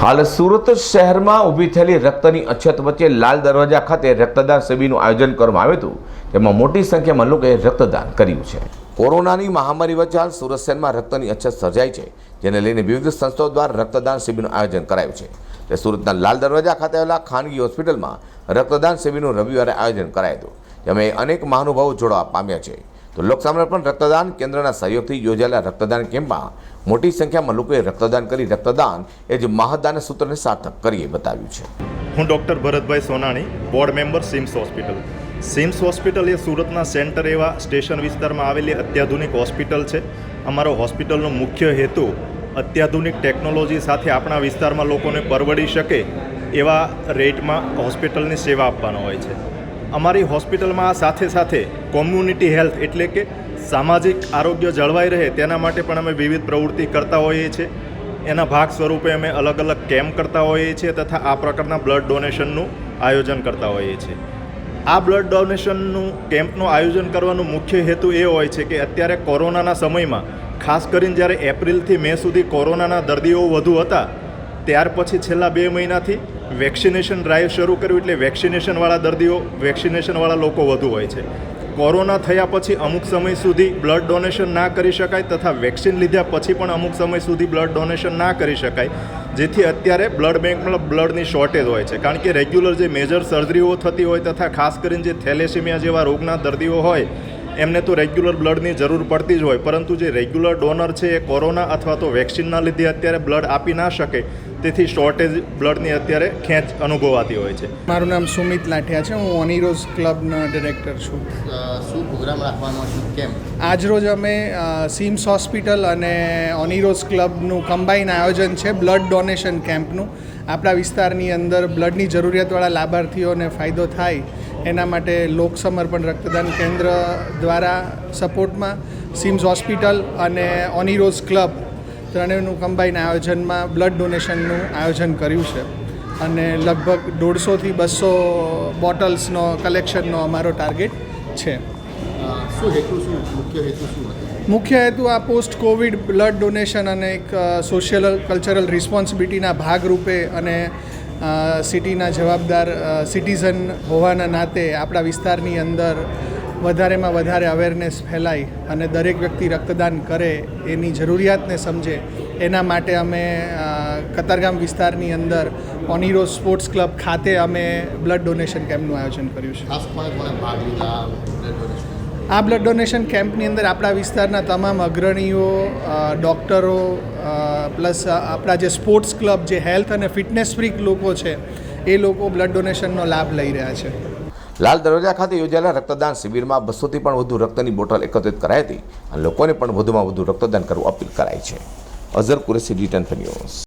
હાલ સુરત શહેરમાં ઊભી થયેલી રક્તની અછત વચ્ચે લાલ દરવાજા ખાતે રક્તદાન શિબિરનું આયોજન કરવામાં આવ્યું હતું. તેમાં મોટી સંખ્યામાં લોકોએ રક્તદાન કર્યું છે. કોરોનાની મહામારી વચ્ચે હાલ સુરત શહેરમાં રક્તની અછત સર્જાઈ છે, જેને લઈને વિવિધ સંસ્થાઓ દ્વારા રક્તદાન શિબિરનું આયોજન કરાયું છે. તે સુરતના લાલ દરવાજા ખાતે આવેલા ખાનગી હોસ્પિટલમાં રક્તદાન શિબિરનું રવિવારે આયોજન કરાયું હતું, જેમાં અનેક મહાનુભાવો જોડવા પામ્યા છે. તો લોકસમર્પણ રક્તદાન કેન્દ્રના સહયોગથી યોજાયેલા રક્તદાન કેમ્પમાં મોટી સંખ્યામાં લોકોએ રક્તદાન કરી રક્તદાન એ જ મહાદાન સૂત્રને સાર્થક કરીએ બતાવ્યું છે. હું doctor Bharatbhai Sonani, board member CIMS hospital. CIMS hospital એ સુરતના સેન્ટર એવા સ્ટેશન વિસ્તારમાં આવેલી અત્યાધુનિક હોસ્પિટલ છે. અમારો હોસ્પિટલનો મુખ્ય હેતુ અત્યાધુનિક ટેકનોલોજી સાથે આપણા વિસ્તારમાં લોકોને પરવડી શકે એવા રેટમાં હોસ્પિટલની સેવા આપવાનો હોય છે. અમારી હોસ્પિટલમાં સાથે સાથે કોમ્યુનિટી હેલ્થ એટલે કે સામાજિક આરોગ્ય જળવાઈ રહે તેના માટે પણ અમે વિવિધ પ્રવૃત્તિ કરતા હોઈએ છીએ. એના ભાગ સ્વરૂપે અમે અલગ અલગ કેમ્પ કરતા હોઈએ છીએ તથા આ પ્રકારના બ્લડ ડોનેશનનું આયોજન કરતા હોઈએ છીએ. આ બ્લડ ડોનેશનનું કેમ્પનું આયોજન કરવાનો મુખ્ય હેતુ એ હોય છે કે અત્યારે કોરોનાના સમયમાં, ખાસ કરીને જ્યારે એપ્રિલથી મે સુધી કોરોનાના દર્દીઓ વધુ હતા, ત્યાર પછી છેલ્લા બે મહિનાથી વેક્સિનેશન ડ્રાઈવ શરૂ કર્યું એટલે વેક્સિનેશનવાળા દર્દીઓ, વેક્સિનેશનવાળા લોકો વધુ હોય છે. કોરોના થયા પછી અમુક સમય સુધી બ્લડ ડોનેશન ના કરી શકાય તથા વેક્સિન લીધા પછી પણ અમુક સમય સુધી બ્લડ ડોનેશન ના કરી શકાય, જેથી અત્યારે બ્લડ બેંકમાં બ્લડની શોર્ટેજ હોય છે. કારણ કે રેગ્યુલર જે મેજર સર્જરીઓ થતી હોય તથા ખાસ કરીને જે થેલેસેમિયા જેવા રોગના દર્દીઓ હોય એમને તો રેગ્યુલર બ્લડની જરૂર પડતી જ હોય. પરંતુ જે રેગ્યુલર ડોનર છે એ કોરોના અથવા તો વેક્સિનના લીધે અત્યારે બ્લડ આપી ના શકે તેથી શોર્ટેજ બ્લડની અત્યારે ખેંચ અનુભવાતી હોય છે. મારું નામ સુમિત લાઠિયા છે હું ઓનિરોઝ ક્લબના ડિરેક્ટર છું. શું પ્રોગ્રામ રાખવાનો છે? કેમ? આજરોજ અમે સિમ્સ હોસ્પિટલ અને ઓનીરોઝ ક્લબનું કમ્બાઈન આયોજન છે બ્લડ ડોનેશન કેમ્પનું આપણા વિસ્તારની અંદર બ્લડની જરૂરિયાતવાળા લાભાર્થીઓને ફાયદો થાય એના માટે લોક સમર્પણ રક્તદાન કેન્દ્ર દ્વારા સપોર્ટમાં સિમ્સ હોસ્પિટલ અને ઓનીરોઝ ક્લબ ત્રણેયનું કમ્બાઈન આયોજનમાં બ્લડ ડોનેશનનું આયોજન કર્યું છે. અને લગભગ દોઢસોથી બસો બોટલ્સનો કલેક્શનનો અમારો ટાર્ગેટ છે. શું હેતુ શું? મુખ્ય હેતુ શું મુખ્ય હેતુ આ પોસ્ટ કોવિડ બ્લડ ડોનેશન અને એક સોશિયલ કલ્ચરલ રિસ્પોન્સિબિલિટીના ભાગરૂપે અને સિટીના જવાબદાર સિટીઝન હોવાના નાતે આપણા વિસ્તારની અંદર વધારેમાં વધારે અવેરનેસ ફેલાય અને દરેક વ્યક્તિ રક્તદાન કરે એની જરૂરિયાતને સમજે. એના માટે અમે કતારગામ વિસ્તારની અંદર ઓનિરો સ્પોર્ટ્સ ક્લબ ખાતે અમે બ્લડ ડોનેશન કેમ્પનું આયોજન કર્યું છે. આ બ્લડ ડોનેશન કેમ્પની અંદર આપણા વિસ્તારના તમામ અગ્રણીઓ ડૉક્ટરો પ્લસ આપણા જે સ્પોર્ટ્સ ક્લબ, જે હેલ્થ અને ફિટનેસ ફ્રીક લોકો છે, એ લોકો બ્લડ ડોનેશનનો લાભ લઈ રહ્યા છે. લાલ દરવાજા ખાતે યોજાયેલા રક્તદાન શિબિરમાં બસોથી પણ વધુ રક્તની બોટલ એકત્રિત કરાઈ હતી અને લોકોને પણ વધુમાં વધુ રક્તદાન કરવું અપીલ કરાઈ છે. અઝર કુરેસી ડિટન ન્યૂઝ.